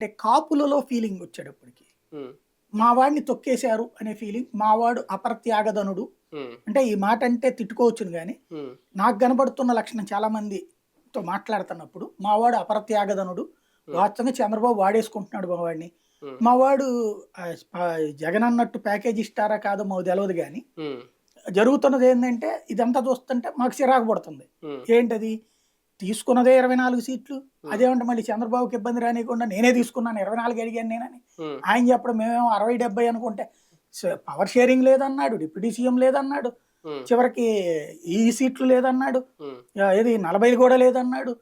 అంటే కాపులలో ఫీలింగ్ వచ్చేటప్పటికి మా వాడిని తొక్కేశారు అనే ఫీలింగ్ మావాడు అపరత్యాగధనుడు ఉమ్, అంటే ఈ మాట అంటే తిట్టుకోవచ్చును కానీ నాకు కనబడుతున్న లక్షణం చాలా మందితో మాట్లాడుతున్నప్పుడు మావాడు అపరత్యాగధనుడు వాస్తవంగా చంద్రబాబు వాడేసుకుంటున్నాడు మా వాడిని. ఉమ్, మా వాడు ఆ, ఆ, జగన్ అన్నట్టు ప్యాకేజ్ ఇస్తారా కాదో మాకు తెలియదు కానీ జరుగుతున్నది ఏంటంటే ఇదంతా చూస్తుంటే మాకు చిరాకు పడుతుంది. ఏంటది? తీసుకున్నదే ఇరవై నాలుగు సీట్లు. అదేమంటే మళ్ళీ చంద్రబాబుకి ఇబ్బంది రానియకుండా నేనే తీసుకున్నాను ఇరవై నాలుగు అడిగాను నేనని. ఆయన చెప్పడం మేమేమో అరవై డెబ్బై అనుకుంటే పవర్ షేరింగ్ లేదన్నాడు డిప్యూటీ సీఎం లేదన్నాడు చివరికి ఈ సీట్లు లేదన్నాడు ఏది నలభై కూడా లేదన్నాడు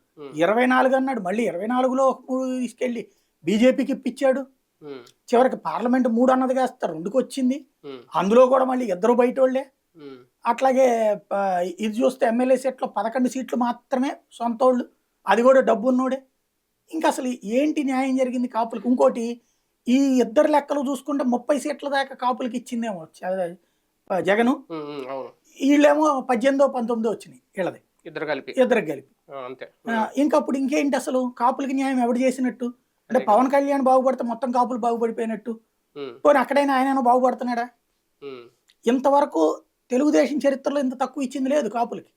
ఇరవై నాలుగు అన్నాడు మళ్ళీ ఇరవై నాలుగులో ఒక మూడు తీసుకెళ్ళి బీజేపీకి ఇప్పించాడు చివరికి పార్లమెంట్ మూడు అన్నది కాస్త రెండుకి వచ్చింది అందులో కూడా మళ్ళీ ఇద్దరు బయట వాళ్ళే అట్లాగే ఇది చూస్తే ఎమ్మెల్యే సీట్లో పదకొండు సీట్లు మాత్రమే సొంతోళ్ళు అది కూడా డబ్బు ఉన్నోడే ఇంకా అసలు ఏంటి న్యాయం జరిగింది కాపులకి? ఇంకోటి ఈ ఇద్దరు లెక్కలు చూసుకుంటే ముప్పై సీట్ల దాకా కాపులకి ఇచ్చిందేమో జగను. వీళ్ళేమో పద్దెనిమిదో పంతొమ్మిదో వచ్చినాయి వీళ్ళది. ఇద్దరు కలిపి. ఇద్దరికి కలిపి. అంతే. ఇంకా అప్పుడు ఇంకేంటి అసలు? కాపులకి న్యాయం ఎవడు చేసినట్టు? అంటే పవన్ కళ్యాణ్ బాగుపడితే మొత్తం కాపులు బాగుపడిపోయినట్టు. పోనీ అక్కడైనా ఆయన బాగుపడుతున్నాడా? ఇంతవరకు తెలుగుదేశం చరిత్రలో ఇంత తక్కువ ఇచ్చింది లేదు కాపులకి.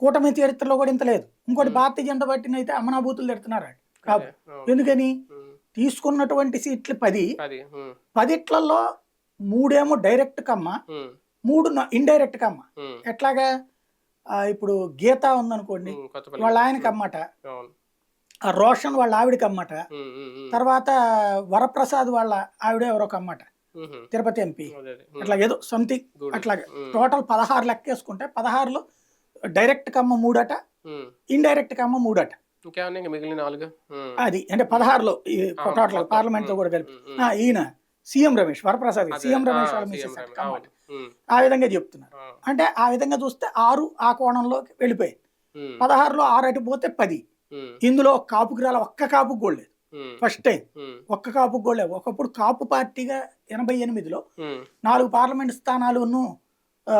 కూటమి చరిత్రలో కూడా ఇంత లేదు. ఇంకోటి భారతీయ జనతా పార్టీని అయితే అమనాభూతులు తిడుతున్నారు. కాపు. ఎందుకని? తీసుకున్నటువంటి సీట్లు పది. పదిట్లలో మూడేమో డైరెక్ట్ కమ్మ మూడు ఇండైరెక్ట్ కమ్మ. ఎట్లాగా? ఇప్పుడు గీత ఉందనుకోండి వాళ్ళ ఆయనకి అమ్మట. రోషన్ వాళ్ళ ఆవిడకి అమ్మట. తర్వాత వరప్రసాద్ వాళ్ళ ఆవిడ ఎవరొక అమ్మట. Um, Tirupati MP. అట్లా ఏదో సంథింగ్. అట్లాగే. టోటల్ పదహారు లెక్కేసుకుంటే పదహారులో డైరెక్ట్ కమ్మ మూడట ఇండైరెక్ట్ కమ్మ మూడట. మిగిలిన నాలుగు? అది అంటే పదహారులో టోటల్. పార్లమెంట్తో కూడా కలిపి. ఈయన సీఎం రమేష్ వరప్రసాద్. సీఎం రమేష్ ఆ, వాళ్ళ ఆ విధంగా చెప్తున్నారు. అంటే ఆ విధంగా చూస్తే ఆరు ఆ కోణంలోకి వెళ్ళిపోయింది పదహారులో ఆరు అటు పోతే పది. ఇందులో కాపుకి రాల ఒక్క కాపుకి కూడా లేదు. First time. ఒక్క కాపుకి కూడా ఒకప్పుడు కాపు పార్టీగా ఎనభై ఎనిమిదిలో నాలుగు పార్లమెంట్ స్థానాలును ఆ,